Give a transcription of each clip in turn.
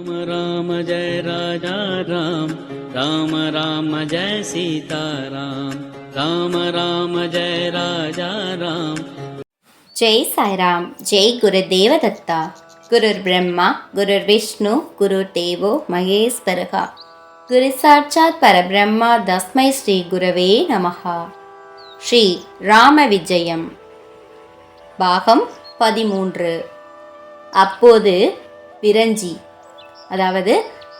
ராம ராம ராஜா ராம் ராம ராம ஜெய சீதா ராம் ராம ராம ஜெய ராஜா ராம் ஜெய் சாய்ராம் ஜெய் குரு தேவதத்தா குருர் பிரம்மா குருர் விஷ்ணு குரு தேவோ மகேஸ்வரகா குரு சாட்சாத் பரபிரம்மா தஸ்மை ஸ்ரீ குருவே நமகா ஸ்ரீ ராம விஜயம் பாகம் பதிமூன்று. அப்போது விரஞ்சி அதாவது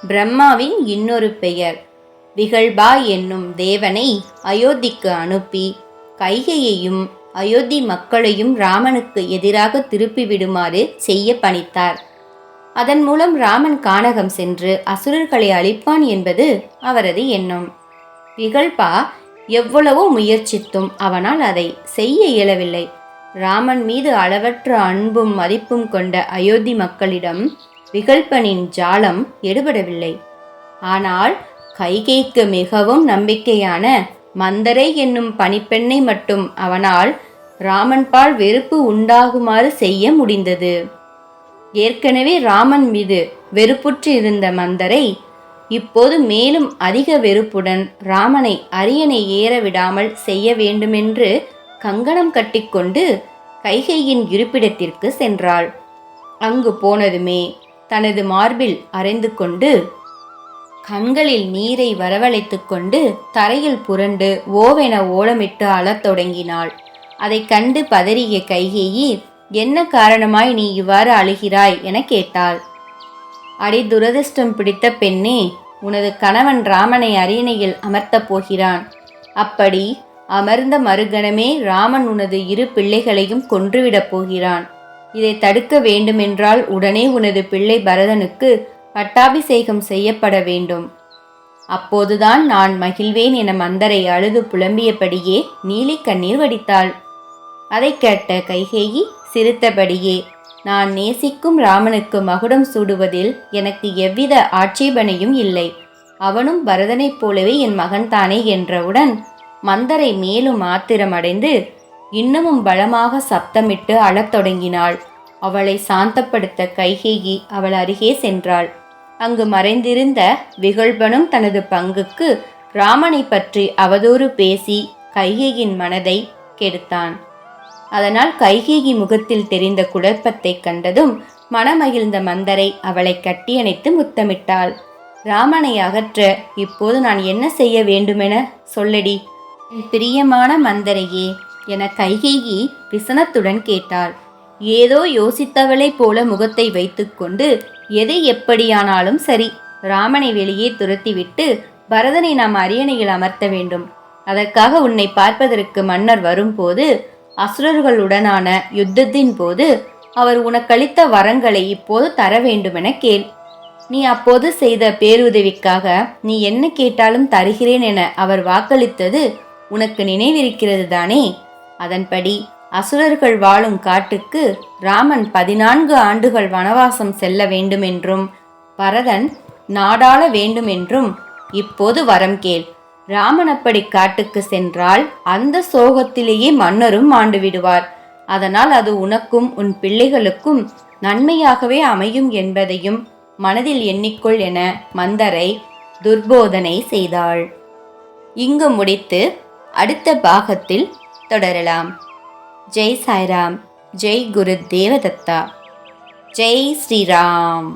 பிரம்மாவின் இன்னொரு பெயர். விகழ்பா என்னும் தேவனை அயோத்திக்கு அனுப்பி கைகையையும் அயோத்தி மக்களையும் ராமனுக்கு எதிராக திருப்பி விடுமாறு செய்ய பணித்தார். அதன் மூலம் ராமன் கானகம் சென்று அசுரர்களை அழிப்பான் என்பது அவரது எண்ணம். விகல்பா எவ்வளவோ முயற்சித்தும் அவனால் அதை செய்ய இயலவில்லை. ராமன் மீது அளவற்ற அன்பும் மதிப்பும் கொண்ட அயோத்தி மக்களிடம் விகல்பனின் ஜாலம் எடுபடவில்லை. ஆனால் கைகைக்கு மிகவும் நம்பிக்கையான மந்தரை என்னும் பணிப்பெண்ணை மட்டும் அவனால் ராமன்பால் வெறுப்பு உண்டாகுமாறு செய்ய முடிந்தது. ஏற்கனவே ராமன் மீது வெறுப்புற்று இருந்த மந்தரை இப்போது மேலும் அதிக வெறுப்புடன் ராமனை அரியணை ஏற விடாமல் செய்ய வேண்டுமென்று கங்கணம் கட்டிக்கொண்டு கைகையின் இருப்பிடத்திற்கு சென்றாள். அங்கு போனதுமே தனது மார்பில் அரைந்து கொண்டு கண்களில் நீரை வரவழைத்துக் கொண்டு தரையில் புரண்டு ஓவென ஓலமிட்டு அழத் தொடங்கினாள். அதைக் கண்டு பதறிய கைகேயி என்ன காரணமாய் நீ இவ்வாறு அழுகிறாய்? என கேட்டாள். அடி துரதிர்ஷ்டம் பிடித்த பெண்ணே உனது கணவன் ராமனை அரியணையில் அமர்த்தப் போகிறான். அப்படி அமர்ந்த மறுகணமே ராமன் உனது இரு பிள்ளைகளையும் கொன்றுவிடப் போகிறான். இதை தடுக்க வேண்டுமென்றால் உடனே உனது பிள்ளை பரதனுக்கு பட்டாபிஷேகம் செய்யப்பட வேண்டும். அப்போதுதான் நான் மகிழ்வேன் என மந்தரை அழுது புலம்பியபடியே நீலி கண்ணீர் வடித்தாள். அதை கேட்ட கைகேயி சிரித்தபடியே நான் நேசிக்கும் ராமனுக்கு மகுடம் சூடுவதில் எனக்கு எவ்வித ஆட்சேபனையும் இல்லை. அவனும் பரதனைப் போலவே என் மகன்தானே என்றவுடன் மந்தரை மேலும் ஆத்திரமடைந்து இன்னமும் பலமாக சப்தமிட்டு அழத் தொடங்கினாள். அவளை சாந்தப்படுத்த கைகேயி அவள் அருகே சென்றாள். அங்கு மறைந்திருந்த விகழ்பனும் தனது பங்குக்கு ராமனை பற்றி அவதூறு பேசி கைகேயின் மனதை கெடுத்தான். அதனால் கைகேயி முகத்தில் தெரிந்த குழப்பத்தைக் கண்டதும் மனமகிழ்ந்த மந்தரை அவளை கட்டியணைத்து முத்தமிட்டாள். ராமனை அகற்ற இப்போது நான் என்ன செய்ய வேண்டுமென சொல்லடி. என் பிரியமான மந்தரையே என கைகேயி விசனத்துடன் கேட்டாள். ஏதோ யோசித்தவளைப் போல முகத்தை வைத்துக்கொண்டு எது எப்படியானாலும் சரி ராமனை வெளியே துரத்திவிட்டு பரதனை நாம் அரியணையில் அமர்த்த வேண்டும். அதற்காக உன்னை பார்ப்பதற்கு மன்னர் வரும்போது அசுரர்களுடனான யுத்தத்தின் போது அவர் உனக்களித்த வரங்களை இப்போது தர வேண்டுமென கேள். நீ அப்போது செய்த பேருதவிக்காக நீ என்ன கேட்டாலும் தருகிறேன் என அவர் வாக்களித்தது உனக்கு நினைவிருக்கிறது தானே அதன்படி அசுரர்கள் வாழும் காட்டுக்கு ராமன் பதினான்கு ஆண்டுகள் வனவாசம் செல்ல வேண்டுமென்றும் பரதன் நாடாள வேண்டுமென்றும் இப்போது வரம் கேள். ராமன் அப்படி காட்டுக்கு சென்றால் அந்த சோகத்திலேயே மன்னரும் ஆண்டு விடுவார் அதனால் அது உனக்கும் உன் பிள்ளைகளுக்கும் நன்மையாகவே அமையும் என்பதையும் மனதில் எண்ணிக்கொள் என மந்தரை துர்போதனை செய்தாள். இங்கு முடித்து அடுத்த பாகத்தில் தொடரலாம். ஜெய் சாய்ராம் ஜெய் குரு தேவதத்தா. ஜெய் ஸ்ரீராம்.